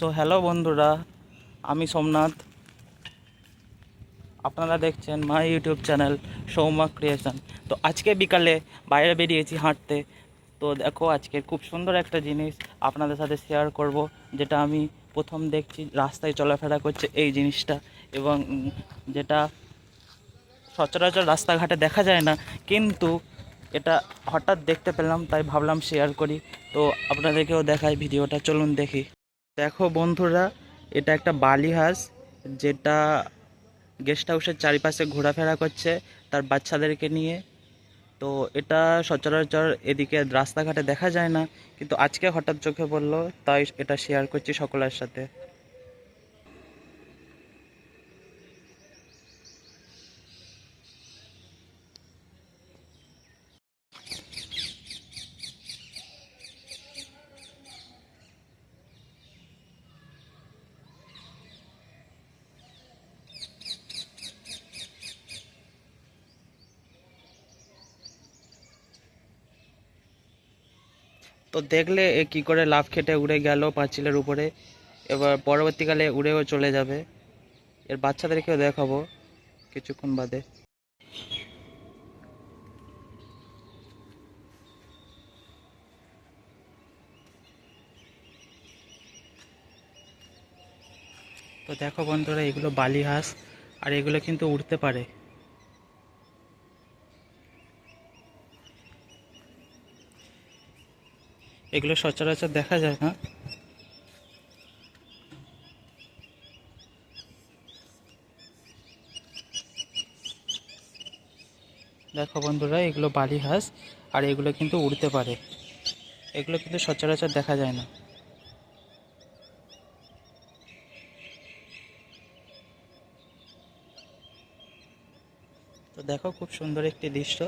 So hello বন্ধুরা, আমি সোমনাথ। আপনারা দেখছেন my YouTube channel Souma creation তো আজকে বিকালে বাইরে বেরিয়েছি হাঁটতে। তো দেখো, আজকে খুব সুন্দর একটা জিনিস আপনাদের সাথে শেয়ার করব, যেটা আমি প্রথম দেখছি, রাস্তায় চলাফেরা করছে এই জিনিসটা। এবং যেটা সচরাচর রাস্তাঘাটে দেখা যায় না, কিন্তু এটা হঠাৎ দেখতে পেলাম, তাই ভাবলাম শেয়ার করি। তো আপনাদেরকেও দেখাই ভিডিওটা, চলুন দেখি। দেখো বন্ধুরা, এটা একটা বালি হাঁস যেটা গেস্ট হাউসের চারিপাশে ঘোরাফেরা করছে তার বাচ্চাদেরকে নিয়ে। তো এটা সচরাচর এদিকে রাস্তাঘাটে দেখা যায় না, কিন্তু আজকে হঠাৎ চোখে পড়ল, তাই এটা শেয়ার করছি সকলের সাথে। তো দেখলে এ কি করে লাফ খেটে উড়ে গেল পাঁচিলের উপরে। এবার পরবর্তীকালে উড়েও চলে যাবে। এর বাচ্চাদেরকেও দেখাবো কিছুক্ষণ বাদে। তো দেখো বন্ধুরা, এগুলো বালি হাঁস আর এগুলো কিন্তু উড়তে পারে। এগুলো সচরাচর দেখা যায় না দেখো বন্ধুরা, এগুলো বালি হাঁস, আর এগুলো কিন্তু উড়তে পারে। এগুলো কিন্তু সচরাচর দেখা যায় না। তো দেখো, খুব সুন্দর একটি দৃশ্য।